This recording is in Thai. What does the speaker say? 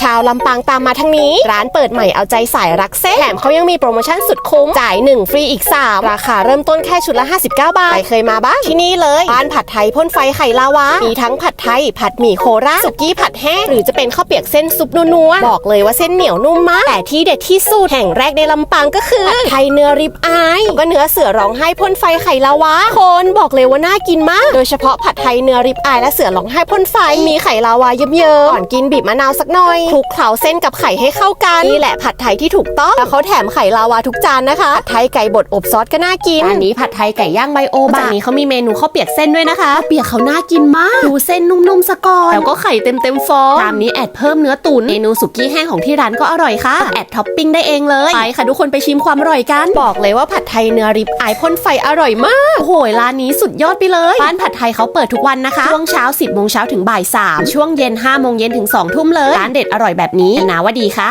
ชาวลำปางตามมาทางนี้ ร้านเปิดใหม่เอาใจสายรักเส้นแถมเขายังมีโปรโมชั่นสุดคุ้ม จ่าย 1 ฟรีอีก 3 ราคาเริ่มต้นแค่ชุดละ 59 บาท ใครเคยมาบ้าง ที่นี่เลยร้านผัดไทยพ่นไฟไข่ลาวา มีทั้งผัดไทย ผัดหมี่โคราชสุกี้ผัดแห้ง หรือจะเป็นข้าวเปียกเส้นซุปนัวๆ บอกเลยว่าเส้นเหนียวนุ่มมาก แต่ที่เด็ดที่สุดแห่งแรกในลำปางก็คือผัดไทยเนื้อริบอายแล้วก็เนื้อเสือร้องไห้พ่นไฟไข่ลาวา คนบอกเลยว่าน่ากินมาก โดยเฉพาะผัดไทยเนื้อริบอายและเสือร้องไห้พ่นไฟ มีไข่ลาวาเยิ้มๆก่อนกินบีบมะนาวสักหน่อยคลุกเคล้าเส้นกับไข่ให้เข้ากันนี่แหละผัดไทยที่ถูกต้องแล้วเขาแถมไข่ลาวาทุกจานนะคะผัดไทยไก่บดอบซอสก็น่ากินอันนี้ผัดไทยไก่ย่างไบโอบะจากนี้เขามีเมนูข้าวเปียกเส้นด้วยนะคะเปียกเขาน่ากินมากดูเส้นนุ่มๆสะก่อนแล้วก็ไข่เต็มๆฟองตามนี้แอดเพิ่มเนื้อตุ๋นเมนูสุกี้แห้งของที่ร้านก็อร่อยค่ะแอดท็อปปิ้งได้เองเลยไปค่ะทุกคนไปชิมความอร่อยกัน บอกเลยว่าผัดไทยเนื้อริบอายพ่นไฟอร่อยมากโอ้โหร้านนี้สุดยอดไปเลยร้านผัดไทยเขาเปิดทุกวันนะคะช่วงเช้า 10โมงเช้าถึงบ่าย3ช่วงเย็น5โมงเย็นถึง2ทุ่มเลยร้านเด็ดอร่อยแบบนี้นาว่าดีค่ะ